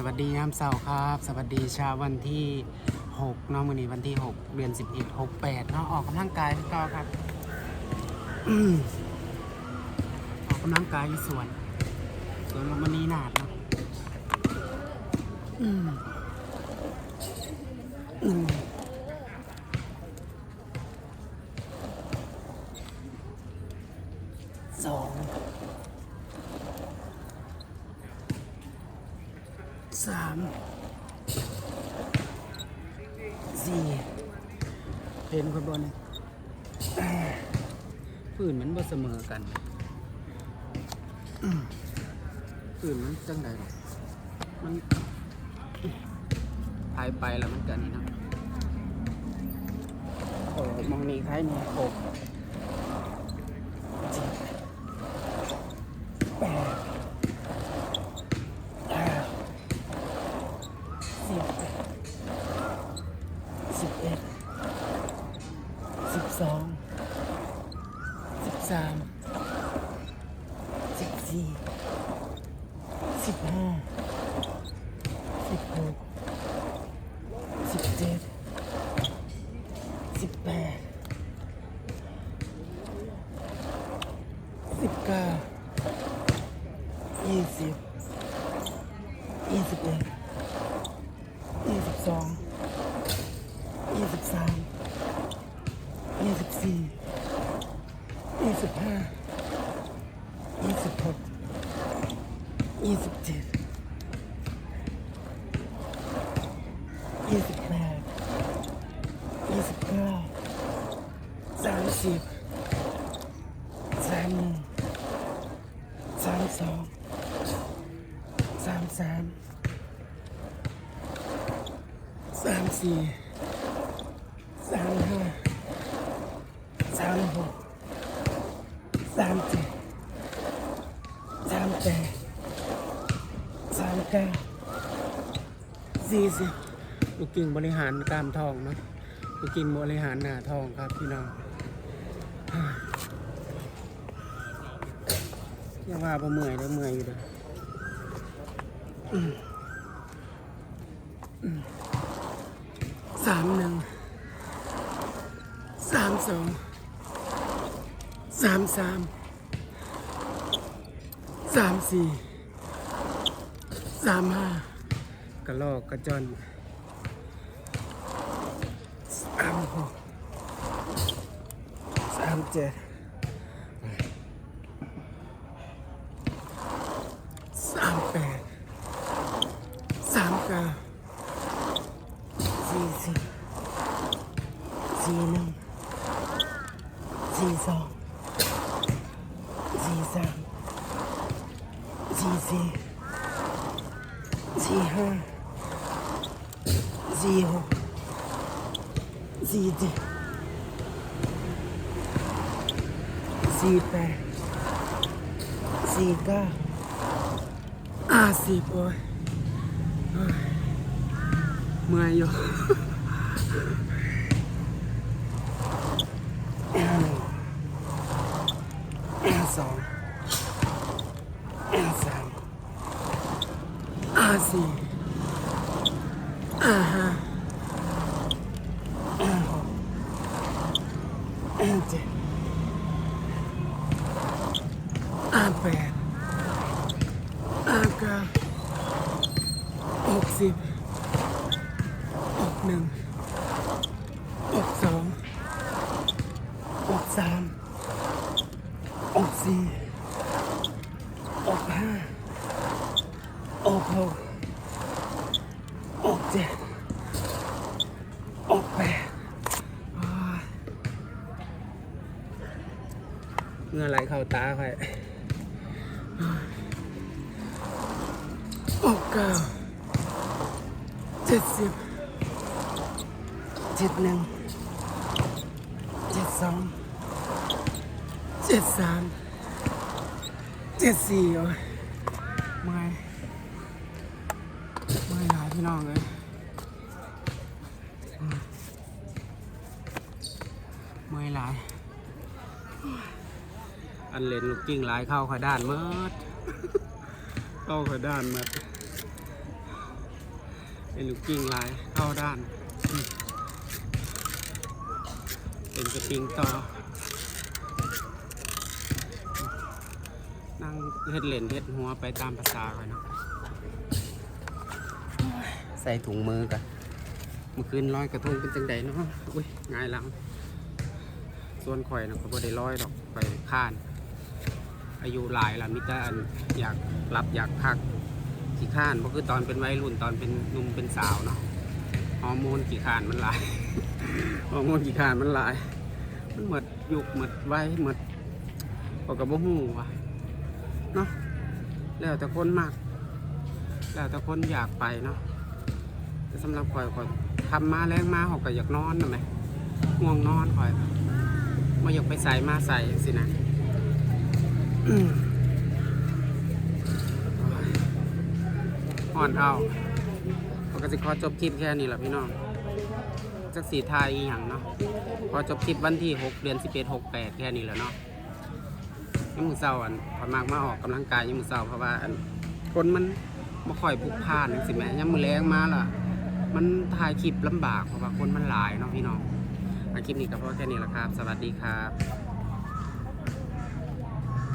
สวัสดียามเสาร์ครับ สวัสดีเช้าวันที่6เนาะมื้อนี้วันที่ 6 เดือน 11 68เนาะออกกำลังกายพี่ก็ครับออกกำลังกายอยู่สวนสวนลมณีนาดเนาะสอง สามสี่เห็นคนบนพื้นมันบ่เสมอกันอืมพื้นมันจังใดหรอกมันพายไปแล้วมันกันนี่เนาะโอ้มองนี่ใครนี่หกเจ็ดแปดเก้าสิบสิบเอ็ดสิบสอง สิบสามสิบสี่สิบห้าสิบหกสิบเจ็ดสิบแปดสิบเก้ายี่สิบยี่สิบเอ็ดยี่สิบสองยี่สิบสามยี่สิบสี่ ยี่สิบห้ายี่สิบหกยี่สิบเจ็ดยี่สิบแปดยี่สิบเก้าสามสิบสามหนึ่งสามสองสามสามสามสี่สามห้าสามหก สามเจ็ดสามแปดสามเก้าสี่สิบลูกกิ่งบริหารกล้ามทองเนาะลูกกิ่งบริหารหน้าทองครับพี่น้องอย่าว่าบ่เมื่อยเด้อเมื่อยอยู่เด้ออืมอืมสามหนึ่งสามสอง สามสามสามสี่สามห้ากระลอกกระจอนสามหกสามเจ็ดสามแปดสามเก้าสี่สิบสี่หนึ่งสี่สอง สี่สามสี่สี่สี่ห้าสี่หกสี่เจ็ดสี่แปดสี่เก้าห้าสิบโอ้ยเฮ้ยเมื่อยอยู่อาสองอาสามอาสี่อาห้าอาหกอาเจ็ดอาแปดอาเก้าหกสิบหกหนึ่งหกสองหกสามออก สี่ออกห้าออกหกออกเจ็ดออกแปดเหงื่อไหลเข้าตาไปออกเก้าเจ็ดสิบเจ็ดหนึ่งเจ็ดสองเจ็ดสาม เจ็ดสี่โอ้ยเมื่อยเมื่อยหลายพี่น้องเลยอืมเมื่อยหลาย อันเลนลูกกิ้งหลายเข้าขอยด้านหมดเข้าขอยด้านหมดเป็นลูกกิ้งลายเข้าด้าน เป็นสปริงต่อ นั่งเฮ็ดเหรียญเฮ็ดหัวไปตามภาษาก่อนเนาะใส่ถุงมือกันเมื่อคืนร้อยกระทงเป็นจังใดเนาะอุ้ยง่ายลังส่วนข่อยนะก็บ่ได้ร้อยดอกไปข้าน อายุหลายแล้วมิตรอันอยากรับอยากพักขี้ข้านเพราะคือตอนเป็นวัยรุ่นตอนเป็นหนุ่มเป็นสาวเนาะฮอร์โมนขี้ข้านมันหลายฮอร์โมนขี้ข้านมันหลาย มันหมดยุคหมดวัยหมดพอกับบ่ฮู้ว่ะ เนาะแล้วแต่คนมาก แล้วแต่คนอยากไปเนาะแต่สำหรับข่อยข่อยทำมาแรงมาเขาก็อยากนอนนะไหมง่วงนอนข่อยมาอยากไปใส่มาใส่สินะอ่อนเอาปกติขอจบคลิปแค่นี้แหละพี่น้องจักสีทายอีหยังเนาะพอจบคลิปวันที่ 6 เดือน11 68 แค่นี้แล้วเนาะ ยังมือเศร้าอันพอมากมาออกกำลังกายยังมือเศร้าเพราะว่าอันคนมันมาค่อยพลุกผ่านสิแม่ยังมือแรงมาล่ะ มันถ่ายคลิปลำบากเพราะว่าคนมันหลายเนาะพี่น้องอะคลิปนี้ก็พอแค่นี้ละครับ สวัสดีครับ